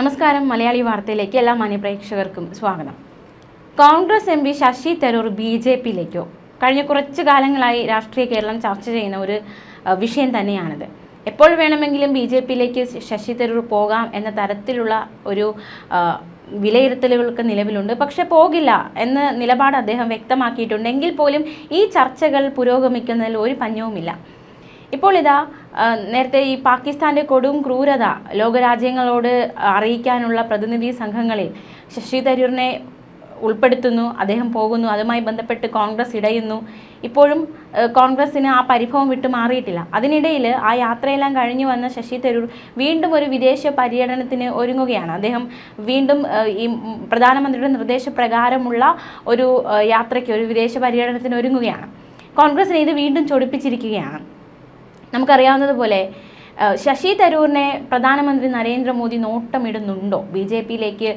നമസ്കാരം. മലയാളി വാർത്തയിലേക്ക് എല്ലാ മാന്യപ്രേക്ഷകർക്കും സ്വാഗതം. Congress M P Shashi Tharoor B J പിയിലേക്കോ? കഴിഞ്ഞ കുറച്ച് കാലങ്ങളായി രാഷ്ട്രീയ കേരളം ചർച്ച ചെയ്യുന്ന ഒരു വിഷയം തന്നെയാണിത്. എപ്പോൾ വേണമെങ്കിലും ബി ജെ പിയിലേക്ക് ശശി തരൂർ പോകാം എന്ന തരത്തിലുള്ള ഒരു വിലയിരുത്തലുകൾക്ക് നിലവിലുണ്ട്. പക്ഷെ പോകില്ല എന്ന നിലപാട് അദ്ദേഹം വ്യക്തമാക്കിയിട്ടുണ്ടെങ്കിൽ പോലും ഈ ചർച്ചകൾ പുരോഗമിക്കുന്നതിൽ ഒരു പഞ്ഞവുമില്ല. ഇപ്പോൾ ഇതാ നേരത്തെ ഈ പാകിസ്ഥാന്റെ കൊടും ക്രൂരത ലോകരാജ്യങ്ങളോട് അറിയിക്കാനുള്ള പ്രതിനിധി സംഘങ്ങളിൽ ശശി തരൂരിനെ ഉൾപ്പെടുത്തുന്നു അദ്ദേഹം പോകുന്നു അതുമായി ബന്ധപ്പെട്ട് കോൺഗ്രസ് ഇടയുന്നു. ഇപ്പോഴും കോൺഗ്രസ്സിന് ആ പരിഭവം വിട്ടു മാറിയിട്ടില്ല. അതിനിടയിൽ ആ യാത്രയെല്ലാം കഴിഞ്ഞു വന്ന ശശി തരൂർ വീണ്ടും ഒരു വിദേശ പര്യടനത്തിന് ഒരുങ്ങുകയാണ്. അദ്ദേഹം വീണ്ടും ഈ പ്രധാനമന്ത്രിയുടെ നിർദ്ദേശപ്രകാരമുള്ള ഒരു യാത്രയ്ക്ക് ഒരു വിദേശ പര്യടനത്തിന് ഒരുങ്ങുകയാണ്. കോൺഗ്രസിനെ ഇത് വീണ്ടും ചൊടിപ്പിച്ചിരിക്കുകയാണ്. നമുക്കറിയാവുന്നതുപോലെ ശശി തരൂരിനെ പ്രധാനമന്ത്രി നരേന്ദ്രമോദി നോട്ടമിടുന്നുണ്ടോ? ബി ജെ പിയിലേക്ക്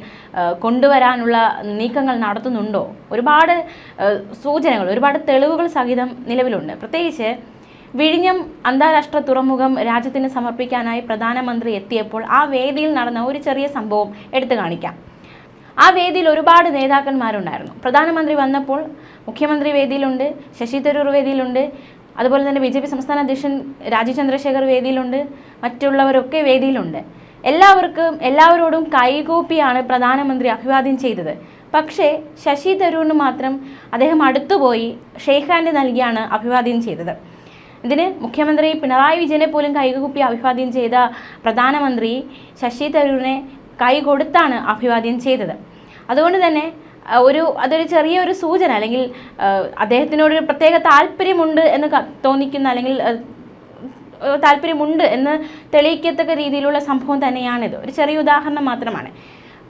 കൊണ്ടുവരാനുള്ള നീക്കങ്ങൾ നടത്തുന്നുണ്ടോ? ഒരുപാട് സൂചനകൾ ഒരുപാട് തെളിവുകൾ സഹിതം നിലവിലുണ്ട്. പ്രത്യേകിച്ച് വിഴിഞ്ഞം അന്താരാഷ്ട്ര തുറമുഖം രാജ്യത്തിന് സമർപ്പിക്കാനായി പ്രധാനമന്ത്രി എത്തിയപ്പോൾ ആ വേദിയിൽ നടന്ന ഒരു ചെറിയ സംഭവം എടുത്തു കാണിക്കാം. ആ വേദിയിൽ ഒരുപാട് നേതാക്കന്മാരുണ്ടായിരുന്നു. പ്രധാനമന്ത്രി വന്നപ്പോൾ മുഖ്യമന്ത്രി വേദിയിലുണ്ട് ശശി തരൂർ വേദിയിലുണ്ട് അതുപോലെ തന്നെ ബി ജെ പി സംസ്ഥാന അധ്യക്ഷൻ രാജീവ് ചന്ദ്രശേഖർ വേദിയിലുണ്ട് മറ്റുള്ളവരൊക്കെ വേദിയിലുണ്ട്. എല്ലാവർക്കും എല്ലാവരോടും കൈകൂപ്പിയാണ് പ്രധാനമന്ത്രി അഭിവാദ്യം ചെയ്തത്. പക്ഷേ ശശി തരൂരിന് മാത്രം അദ്ദേഹം അടുത്തുപോയി ഷെയ്ഖ് ഹാൻഡ് നൽകിയാണ് അഭിവാദ്യം ചെയ്തത്. ഇതിന് മുഖ്യമന്ത്രി പിണറായി വിജയനെ പോലും കൈകൂപ്പി അഭിവാദ്യം ചെയ്ത പ്രധാനമന്ത്രി ശശി തരൂരിനെ കൈ കൊടുത്താണ് അഭിവാദ്യം ചെയ്തത്. അതുകൊണ്ട് തന്നെ ഒരു അതൊരു ചെറിയൊരു സൂചന. അല്ലെങ്കിൽ അദ്ദേഹത്തിനോട് ഒരു പ്രത്യേക താല്പര്യമുണ്ട് എന്ന് തോന്നിക്കുന്ന അല്ലെങ്കിൽ താല്പര്യമുണ്ട് എന്ന് തെളിയിക്കത്തക്ക രീതിയിലുള്ള സംഭവം തന്നെയാണിത്. ഒരു ചെറിയ ഉദാഹരണം മാത്രമാണ്.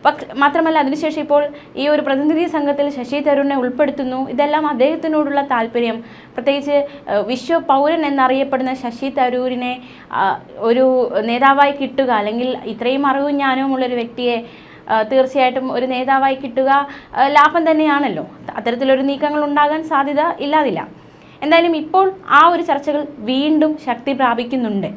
പക് മാത്രമല്ല അതിനുശേഷം ഇപ്പോൾ ഈ ഒരു പ്രതിനിധി സംഘത്തിൽ ശശി തരൂരിനെ ഉൾപ്പെടുത്തുന്നു. ഇതെല്ലാം അദ്ദേഹത്തിനോടുള്ള താല്പര്യം. പ്രത്യേകിച്ച് വിശ്വ പൗരൻ എന്നറിയപ്പെടുന്ന ശശി തരൂരിനെ ഒരു നേതാവായി കിട്ടുക അല്ലെങ്കിൽ ഇത്രയും അറിവും ജ്ഞാനവും ഉള്ളൊരു വ്യക്തിയെ തീർച്ചയായിട്ടും ഒരു നേതാവായി കിട്ടുക ലാഭം തന്നെയാണല്ലോ. അത്തരത്തിലൊരു നീക്കങ്ങൾ ഉണ്ടാകാൻ സാധ്യത ഇല്ലാതില്ല. എന്തായാലും ഇപ്പോൾ ആ ഒരു ചർച്ചകൾ വീണ്ടും ശക്തി പ്രാപിക്കുന്നുണ്ട്.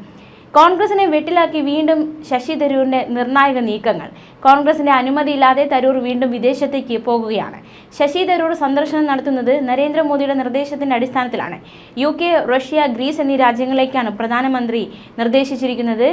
കോൺഗ്രസിനെ വെട്ടിലാക്കി വീണ്ടും ശശി തരൂരിന്റെ നിർണായക നീക്കങ്ങൾ. കോൺഗ്രസിന്റെ അനുമതിയില്ലാതെ തരൂർ വീണ്ടും വിദേശത്തേക്ക് പോകുകയാണ്. ശശി തരൂർ സന്ദർശനം നടത്തുന്നത് നരേന്ദ്രമോദിയുടെ നിർദ്ദേശത്തിന്റെ അടിസ്ഥാനത്തിലാണ്. യു റഷ്യ ഗ്രീസ് എന്നീ രാജ്യങ്ങളിലേക്കാണ് പ്രധാനമന്ത്രി നിർദ്ദേശിച്ചിരിക്കുന്നത്.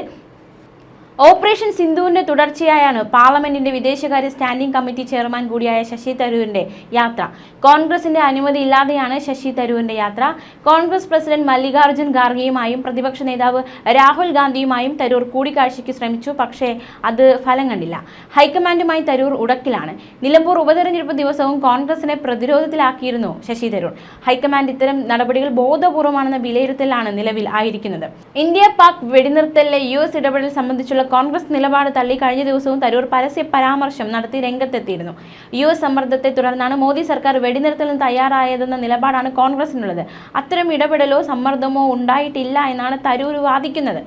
ഓപ്പറേഷൻ സിന്ധുവിന്റെ തുടർച്ചയായാണ് പാർലമെന്റിന്റെ വിദേശകാര്യ സ്റ്റാൻഡിംഗ് കമ്മിറ്റി ചെയർമാൻ കൂടിയായ ശശി തരൂരിന്റെ യാത്ര. കോൺഗ്രസിന്റെ അനുമതി ഇല്ലാതെയാണ് ശശി തരൂരിന്റെ യാത്ര. കോൺഗ്രസ് പ്രസിഡന്റ് മല്ലികാർജുൻ ഖാർഗെയുമായും പ്രതിപക്ഷ നേതാവ് രാഹുൽ ഗാന്ധിയുമായും തരൂർ കൂടിക്കാഴ്ചയ്ക്ക് ശ്രമിച്ചു. പക്ഷേ അത് ഫലം കണ്ടില്ല. ഹൈക്കമാൻഡുമായി തരൂർ ഉടക്കിലാണ്. നിലമ്പൂർ ഉപതെരഞ്ഞെടുപ്പ് ദിവസവും കോൺഗ്രസിനെ പ്രതിരോധത്തിലാക്കിയിരുന്നു ശശി തരൂർ. ഹൈക്കമാൻഡ് ഇത്തരം നടപടികൾ ബോധപൂർവമാണെന്ന വിലയിരുത്തലാണ് നിലവിൽ ആയിരിക്കുന്നത്. ഇന്ത്യ പാക് വെടിനിർത്തലിലെ യു എസ് ഇടപെടൽ സംബന്ധിച്ചുള്ള കോൺഗ്രസ് നിലപാട് തള്ളി കഴിഞ്ഞ ദിവസവും തരൂർ പരസ്യ പരാമർശം നടത്തി രംഗത്തെത്തിയിരുന്നു. യു എസ് സമ്മർദ്ദത്തെ തുടർന്നാണ് മോദി സർക്കാർ വെടിനിർത്തലിന് തയ്യാറായതെന്ന നിലപാടാണ് കോൺഗ്രസിനുള്ളത്. അത്തരം ഇടപെടലോ സമ്മർദ്ദമോ ഉണ്ടായിട്ടില്ല എന്നാണ് തരൂർ വാദിക്കുന്നത്.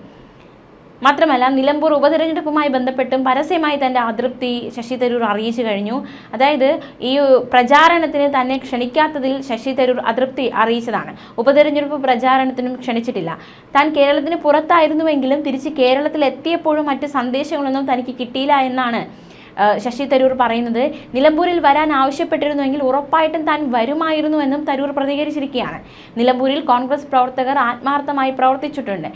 മാത്രമല്ല നിലമ്പൂർ ഉപതെരഞ്ഞെടുപ്പുമായി ബന്ധപ്പെട്ടും പരസ്യമായി തന്റെ അതൃപ്തി ശശി തരൂർ അറിയിച്ചു കഴിഞ്ഞു. അതായത് ഈ പ്രചാരണത്തിന് തന്നെ ക്ഷണിക്കാത്തതിൽ ശശി തരൂർ അതൃപ്തി അറിയിച്ചതാണ്. ഉപതെരഞ്ഞെടുപ്പ് പ്രചാരണത്തിനും ക്ഷണിച്ചിട്ടില്ല. താൻ കേരളത്തിന് പുറത്തായിരുന്നുവെങ്കിലും തിരിച്ച് കേരളത്തിൽ എത്തിയപ്പോഴും മറ്റ് സന്ദേശങ്ങളൊന്നും തനിക്ക് കിട്ടിയില്ല എന്നാണ് ശശി തരൂർ പറയുന്നത്. നിലമ്പൂരിൽ വരാൻ ആവശ്യപ്പെട്ടിരുന്നുവെങ്കിൽ ഉറപ്പായിട്ടും താൻ വരുമായിരുന്നു എന്നും തരൂർ പ്രതികരിച്ചിരിക്കുകയാണ്. നിലമ്പൂരിൽ കോൺഗ്രസ് പ്രവർത്തകർ ആത്മാർത്ഥമായി പ്രവർത്തിച്ചിട്ടുണ്ട്.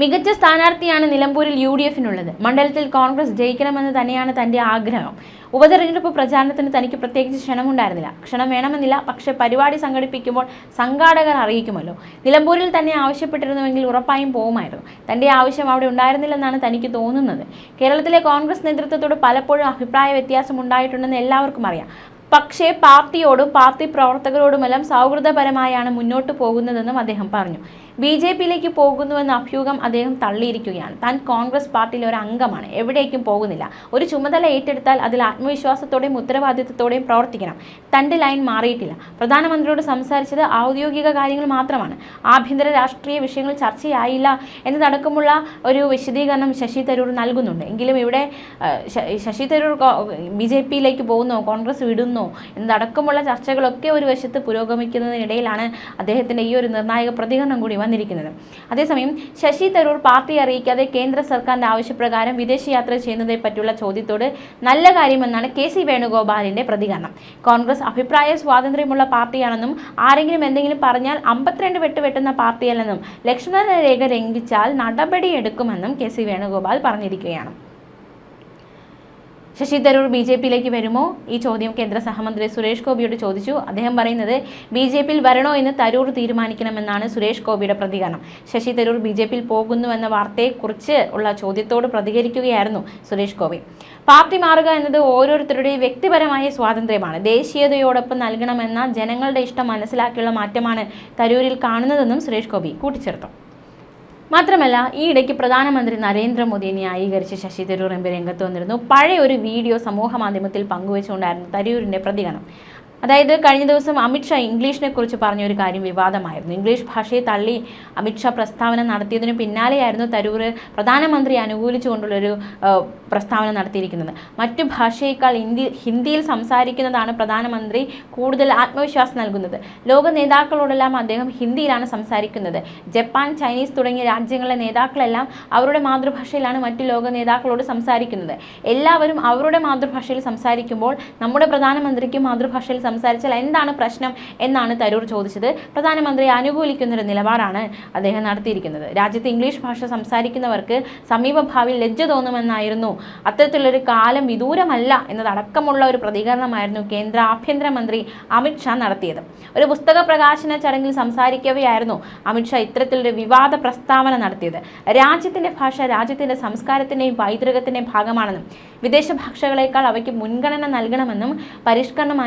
മികച്ച സ്ഥാനാർത്ഥിയാണ് നിലമ്പൂരിൽ യു ഡി എഫിനുള്ളത്. മണ്ഡലത്തിൽ കോൺഗ്രസ് ജയിക്കണമെന്ന് തന്നെയാണ് തന്റെ ആഗ്രഹം. ഉപതെരഞ്ഞെടുപ്പ് പ്രചാരണത്തിന് തനിക്ക് പ്രത്യേകിച്ച് ക്ഷണമുണ്ടായിരുന്നില്ല. ക്ഷണം വേണമെന്നില്ല പക്ഷേ പരിപാടി സംഘടിപ്പിക്കുമ്പോൾ സംഘാടകർ അറിയിക്കുമല്ലോ. നിലമ്പൂരിൽ തന്നെ ആവശ്യപ്പെട്ടിരുന്നുവെങ്കിൽ ഉറപ്പായും പോകുമായിരുന്നു. തന്റെ ആവശ്യം അവിടെ ഉണ്ടായിരുന്നില്ലെന്നാണ് തനിക്ക് തോന്നുന്നത്. കേരളത്തിലെ കോൺഗ്രസ് നേതൃത്വത്തോട് പലപ്പോഴും അഭിപ്രായ വ്യത്യാസം ഉണ്ടായിട്ടുണ്ടെന്ന് എല്ലാവർക്കും അറിയാം. പക്ഷേ പാർട്ടിയോടും പാർട്ടി പ്രവർത്തകരോടുമെല്ലാം സൗഹൃദപരമായാണ് മുന്നോട്ട് പോകുന്നതെന്നും അദ്ദേഹം പറഞ്ഞു. ബി ജെ പിയിലേക്ക് പോകുന്നുവെന്ന അഭ്യൂഹം അദ്ദേഹം തള്ളിയിരിക്കുകയാണ്. താൻ കോൺഗ്രസ് പാർട്ടിയിലെ ഒരു അംഗമാണ്. എവിടേക്കും പോകുന്നില്ല. ഒരു ചുമതല ഏറ്റെടുത്താൽ അതിൽ ആത്മവിശ്വാസത്തോടെയും ഉത്തരവാദിത്തത്തോടെയും പ്രവർത്തിക്കണം. തന്റെ ലൈൻ മാറിയിട്ടില്ല. പ്രധാനമന്ത്രിയോട് സംസാരിച്ചത് ഔദ്യോഗിക കാര്യങ്ങൾ മാത്രമാണ്. ആഭ്യന്തര രാഷ്ട്രീയ വിഷയങ്ങൾ ചർച്ചയായില്ല എന്നതടക്കമുള്ള ഒരു വിശദീകരണം ശശി തരൂർ നൽകുന്നുണ്ട്. എങ്കിലും ഇവിടെ ശശി തരൂർ ബി ജെ പിയിലേക്ക് പോകുന്നോ കോൺഗ്രസ് വിടുന്നോ എന്നതടക്കമുള്ള ചർച്ചകളൊക്കെ ഒരു വശത്ത് പുരോഗമിക്കുന്നതിനിടയിലാണ് അദ്ദേഹത്തിന്റെ ഈ ഒരു നിർണായക പ്രതികരണം കൂടി വന്നിരിക്കുന്നത്. അതേസമയം ശശി തരൂർ പാർട്ടി അറിയിക്കാതെ കേന്ദ്ര സർക്കാരിന്റെ ആവശ്യപ്രകാരം വിദേശയാത്ര ചെയ്യുന്നതിനെ പറ്റിയുള്ള ചോദ്യത്തോട് നല്ല കാര്യമെന്നാണ് കെ സി വേണുഗോപാലിന്റെ പ്രതികരണം. കോൺഗ്രസ് അഭിപ്രായ സ്വാതന്ത്ര്യമുള്ള പാർട്ടിയാണെന്നും ആരെങ്കിലും എന്തെങ്കിലും പറഞ്ഞാൽ അമ്പത്തിരണ്ട് വെട്ട് വെട്ടുന്ന പാർട്ടിയല്ലെന്നും ലക്ഷ്മണ രേഖ ലംഘിച്ചാൽ നടപടിയെടുക്കുമെന്നും കെ സി വേണുഗോപാൽ പറഞ്ഞിരിക്കുകയാണ്. ശശി തരൂർ ബി ജെ പിയിലേക്ക് വരുമോ? ഈ ചോദ്യം കേന്ദ്ര സഹമന്ത്രി സുരേഷ് ഗോപിയോട് ചോദിച്ചു. അദ്ദേഹം പറയുന്നത് ബി ജെ പിയിൽ വരണോ എന്ന് തരൂർ തീരുമാനിക്കണമെന്നാണ് സുരേഷ് ഗോപിയുടെ പ്രതികരണം. ശശി തരൂർ ബി ജെ പിയിൽ പോകുന്നു എന്ന വാർത്തയെക്കുറിച്ച് ഉള്ള ചോദ്യത്തോട് പ്രതികരിക്കുകയായിരുന്നു സുരേഷ് ഗോപി. പാർട്ടി മാറുക എന്നത് ഓരോരുത്തരുടെയും വ്യക്തിപരമായ സ്വാതന്ത്ര്യമാണ്. ദേശീയതയോടൊപ്പം നൽകണമെന്ന ജനങ്ങളുടെ ഇഷ്ടം മനസ്സിലാക്കിയുള്ള മാറ്റമാണ് തരൂരിൽ കാണുന്നതെന്നും സുരേഷ് ഗോപി കൂട്ടിച്ചേർത്തു. മാത്രമല്ല ഈ ഇടയ്ക്ക് പ്രധാനമന്ത്രി നരേന്ദ്രമോദിയെ ന്യായീകരിച്ച് ശശി തരൂർ എംപി രംഗത്ത് വന്നിരുന്നു. പഴയ ഒരു വീഡിയോ സമൂഹ മാധ്യമത്തിൽ പങ്കുവച്ചുകൊണ്ടായിരുന്നു തരൂരിന്റെ പ്രതികരണം. അതായത് കഴിഞ്ഞ ദിവസം അമിത്ഷാ ഇംഗ്ലീഷിനെ കുറിച്ച് പറഞ്ഞ ഒരു കാര്യം വിവാദമായിരുന്നു. ഇംഗ്ലീഷ് ഭാഷയെ തള്ളി അമിത്ഷാ പ്രസ്താവന നടത്തിയതിനു പിന്നാലെയായിരുന്നു തരൂർ പ്രധാനമന്ത്രി അനുകൂലിച്ചുകൊണ്ടുള്ളൊരു പ്രസ്താവന നടത്തിയിരിക്കുന്നത്. മറ്റു ഭാഷയേക്കാൾ ഹിന്ദി ഹിന്ദിയിൽ സംസാരിക്കുന്നതാണ് പ്രധാനമന്ത്രി കൂടുതൽ ആത്മവിശ്വാസം നൽകുന്നത്. ലോക നേതാക്കളോടെല്ലാം അദ്ദേഹം ഹിന്ദിയിലാണ് സംസാരിക്കുന്നത്. ജപ്പാൻ ചൈനീസ് തുടങ്ങിയ രാജ്യങ്ങളിലെ നേതാക്കളെല്ലാം അവരുടെ മാതൃഭാഷയിലാണ് മറ്റു ലോക നേതാക്കളോട് സംസാരിക്കുന്നത്. എല്ലാവരും അവരുടെ മാതൃഭാഷയിൽ സംസാരിക്കുമ്പോൾ നമ്മുടെ പ്രധാനമന്ത്രിക്ക് മാതൃഭാഷയിൽ സംസാരിച്ചാൽ എന്താണ് പ്രശ്നം എന്നാണ് തരൂർ ചോദിച്ചത്. പ്രധാനമന്ത്രി അനുകൂലിക്കുന്നൊരു നിലപാടാണ് അദ്ദേഹം നടത്തിയിരിക്കുന്നത്. രാജ്യത്ത് ഇംഗ്ലീഷ് ഭാഷ സംസാരിക്കുന്നവർക്ക് സമീപഭാവിയിൽ ലജ്ജ തോന്നുമെന്നായിരുന്നു. അത്തരത്തിലുള്ളൊരു കാലം വിദൂരമല്ല എന്നതടക്കമുള്ള ഒരു പ്രതികരണമായിരുന്നു കേന്ദ്ര ആഭ്യന്തരമന്ത്രി അമിത്ഷാ നടത്തിയത്. ഒരു പുസ്തക പ്രകാശന ചടങ്ങിൽ സംസാരിക്കവെയായിരുന്നു അമിത്ഷാ ഇത്തരത്തിലൊരു വിവാദ പ്രസ്താവന നടത്തിയത്. രാജ്യത്തിന്റെ ഭാഷ രാജ്യത്തിന്റെ സംസ്കാരത്തിന്റെയും പൈതൃകത്തിന്റെയും ഭാഗമാണെന്നും വിദേശ ഭാഷകളേക്കാൾ അവയ്ക്ക് മുൻഗണന നൽകണമെന്നും പരിഷ്കരണം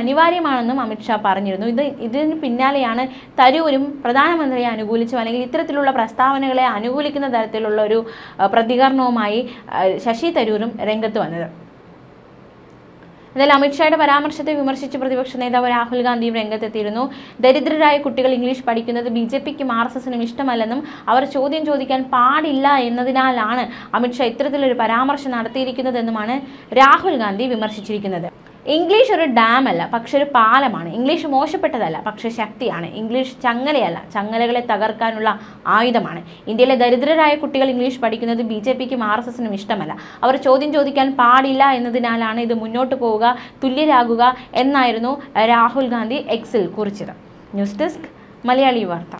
അനിവാര്യമാണെന്നും അമിത്ഷാ പറഞ്ഞിരുന്നു. ഇത് ഇതിന് പിന്നാലെയാണ് തരൂരും പ്രധാനമന്ത്രിയെ അനുകൂലിച്ചും അല്ലെങ്കിൽ ഇത്തരത്തിലുള്ള പ്രസ്താവനകളെ അനുകൂലിക്കുന്ന തരത്തിലുള്ള ഒരു പ്രതികരണവുമായി ശശി തരൂരും രംഗത്ത് വന്നത്. എന്നാൽ അമിത്ഷായുടെ പരാമർശത്തെ വിമർശിച്ച് പ്രതിപക്ഷ നേതാവ് രാഹുൽ ഗാന്ധിയും രംഗത്തെത്തിയിരുന്നു. ദരിദ്രരായ കുട്ടികൾ ഇംഗ്ലീഷ് പഠിക്കുന്നത് ബി ജെ പിക്കും ആർ എസ് എസിനും ഇഷ്ടമല്ലെന്നും അവർ ചോദ്യം ചോദിക്കാൻ പാടില്ല എന്നതിനാലാണ് അമിത്ഷാ ഇത്തരത്തിലൊരു പരാമർശം നടത്തിയിരിക്കുന്നതെന്നുമാണ് രാഹുൽ ഗാന്ധി വിമർശിച്ചിരിക്കുന്നത്. ഇംഗ്ലീഷ് ഒരു ഡാം അല്ല പക്ഷെ ഒരു പാലമാണ്. ഇംഗ്ലീഷ് മോശപ്പെട്ടതല്ല പക്ഷെ ശക്തിയാണ്. ഇംഗ്ലീഷ് ചങ്ങലയല്ല ചങ്ങലകളെ തകർക്കാനുള്ള ആയുധമാണ്. ഇന്ത്യയിലെ ദരിദ്രരായ കുട്ടികൾ ഇംഗ്ലീഷ് പഠിക്കുന്നത് ബി ജെ പിക്കും ആർ എസ് എസിനും ഇഷ്ടമല്ല. അവർ ചോദ്യം ചോദിക്കാൻ പാടില്ല എന്നതിനാലാണ് ഇത് മുന്നോട്ട് പോവുക തുല്യരാകുക എന്നായിരുന്നു രാഹുൽ ഗാന്ധി എക്സിൽ കുറിച്ചത്. ന്യൂസ് ഡെസ്ക് മലയാളി വാർത്ത.